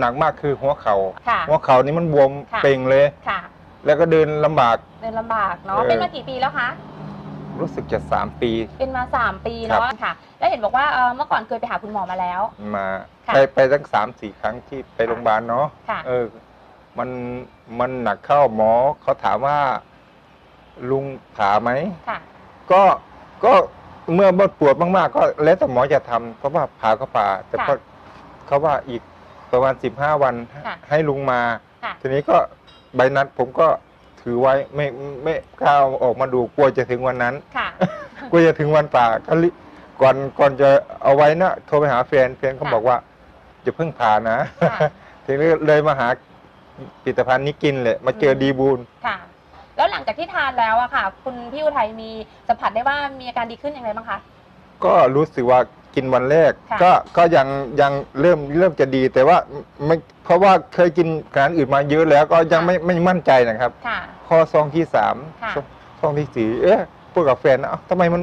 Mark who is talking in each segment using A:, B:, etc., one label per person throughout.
A: หนักมากคือหัวเขา
B: ค่ะ
A: หัวเขานี่มันบวม
B: ค่ะ
A: เป่งเลย
B: ค่ะ
A: แล้วก็เดินลำบาก
B: เดินลำบากเนาะ
A: เออ
B: เป็นมากี่ปีแล้วคะ
A: รู้สึกจะสามปี
B: เป็นมา 3 ปี
A: ครับ
B: เนาะค่ะ แล้วเห็นบอกว่าเอ่อเมื่อก่อนเคยไปหาคุณหมอมาแล้ว
A: มา
B: ค่ะ
A: ไปไปตั้งสามสี่ครั้งที่ไปโรงพยาบาลเนาะ
B: ค่ะ
A: เออ มันมันหนักเข้าหมอเขาถามว่า ลุงผ่าไหม
B: ค่ะ
A: ก็ก็เมื่อมันปวดมากๆ ก็แล้วแต่หมอจะทำเพราะว่าผ่าก็ผ่าแต่
B: ค่ะ
A: ก็เขาว่าอีก ประมาณสิบห้าวัน
B: ค่ะ
A: ให้ลุงมา
B: ค่ะ
A: ทีนี้ก็ใบนัดผมก็ถือไว้ไม่ไม่กล้าเอาออกมาดูกลัวจะถึงวันนั้น
B: ค่ะ
A: กลัวจะถึงวันป่าก็รีก่อนก่อนจะเอาไว้นะโทรไปหาแฟนแฟนเขา
B: ค่ะ
A: บอกว่าจะเพิ่งผ่านะ
B: ค่ะ
A: ทีนี้เลยมาหาผลิตภัณฑ์นี้กินเลยมาเจอ
B: อืม
A: ดีบูล
B: ค่ะ แล้วหลังจากที่ทานแล้วอะค่ะ คุณพี่อุทัยมีสัมผัสได้ว่ามีอาการดีขึ้นอย่างไรบ้างคะ
A: ก็รู้สึกว่ากินวันแรก
B: ค่ะ
A: ก็ก็ยังยังเริ่มเริ่มจะดีแต่ว่าไม่เพราะว่าเคยกินอาหารอื่นมาเยอะแล้วก็ยังไม่ไม่มั่นใจนะครับ
B: ค่ะ
A: พอซองที่สาม
B: ค่ะ
A: ซองซองที่สี่เอ๊ะพูดกับแฟนนะเอ้าทำไมมัน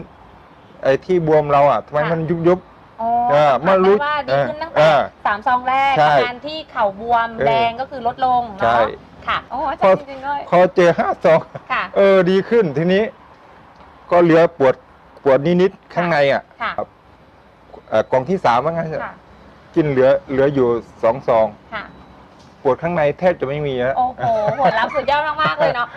A: ไอ้ที่บวมเราอะทำไม
B: ค่ะ
A: มันยุบยุบ
B: อ๋อ
A: เออ
B: สัมผัส
A: เมื่อรู้
B: ได้ว่าดีขึ้นตั้ง
A: เอ
B: แต่
A: อ
B: สามซองแรก
A: ใช่
B: อาการที่เข่าบวม
A: เออ
B: แดงก็คือลดลง
A: ใช่
B: เนาะค่ะโอ้อาจาร
A: พอ
B: ย์จริงๆด้วย
A: พอเจอห้าซอง
B: ค่ะ
A: เออดีขึ้นทีนี้ ก็เหลือปวดป วดนิดๆข้างในอะ
B: ค่ะ
A: ครับเอ่อกล่องที่สามว่างั้นเถอะ
B: ค่ะ
A: กินเหลือเหลืออยู่สองซอง
B: ค่ะ
A: ปวดข้างในแทบจะไม่มีแล้ว
B: โอ้โหผลลัพธ์สุดยอดมาก ๆ เลยเนาะ